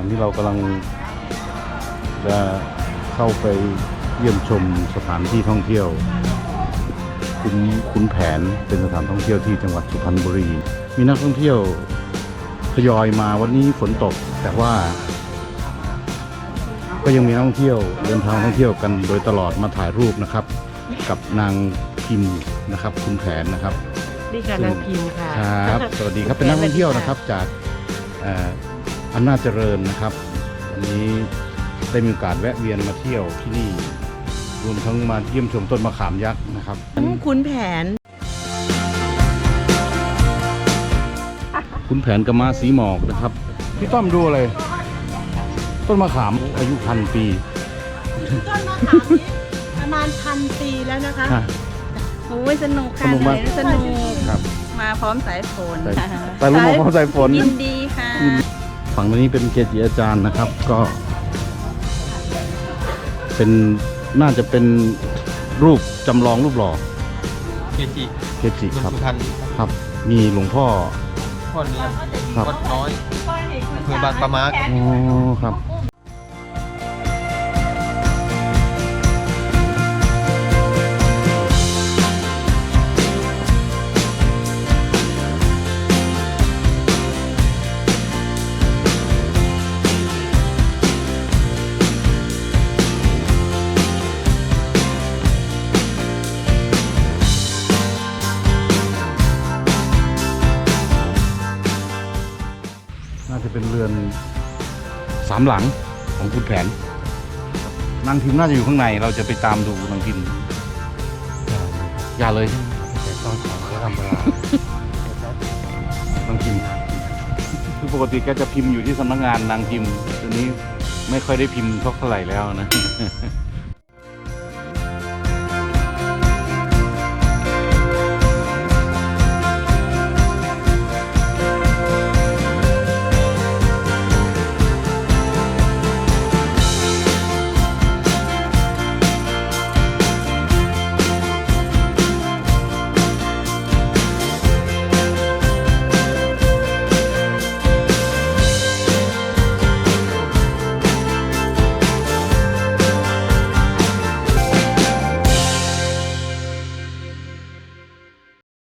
อนที่เรากำลังจะเข้าไปเยี่ยมชมสถานที่ท่องเที่ยวคุณคุณแผนเป็นสถานท่องเที่ยวที่จังหวัดสุพรรณบุรี มีนักท่องเที่ยวทยอยมาวันนี้ฝนตก แต่ว่า ก็ยังมีนักท่องเที่ยวเดินทางท่องเที่ยวกันโดยตลอดมาถ่ายรูปนะครับ กับนางพิมพ์นะครับ คุณแผนนะครับนี่ค่ะนางพิมพ์ค่ะครับสวัสดีครับเป็นนักท่องเที่ยวนะครับจากเอ่ออำนาจเจริญนะครับ วันนี้ได้มีโอกาสแวะเวียนมาเที่ยวที่นี่ รวมทั้งมาเยี่ยมชมต้นมะขามยักษ์นะครับ คุณแผน คุณแผนกับมาสีหมอกนะครับ พี่ต้อมดูอะไร ต้นมะขามอายุพันปีต้นมะขามนี้ประมาณพันปีแล้วนะคะฮะ โอ้ยสนุกค่ะสนุกมากไหนสนุก ครับ มาพร้อมสายฝนใส่ใส่ลูกมะพร้าวใส่ฝน ยินดีค่ะ ฝั่งนี้เป็นเกจิอาจารย์นะครับ ก็ เป็นน่าจะเป็นรูปจำลองรูปหล่อเกจิเกจิเมืองครับ สุพรรณครับ มีหลวงพ่อ พ่อเนียมครับ วัดน้อยอำเภอบางปะมาร์กอ๋อครับ เป็นเรือนสามหลังของคุณแผนนางพิมพ์น่าจะอยู่ข้างในเราจะไปตามดูนางพิมพ์อย่าเลยแต่ต้องขอเขาทำเวลานางพิมพ์คือปกติแกจะพิมพ์อยู่ที่สำนักงานนางพิมพ์ตอนนี้ไม่ค่อยได้พิมพ์เท่าไหร่แล้วนะ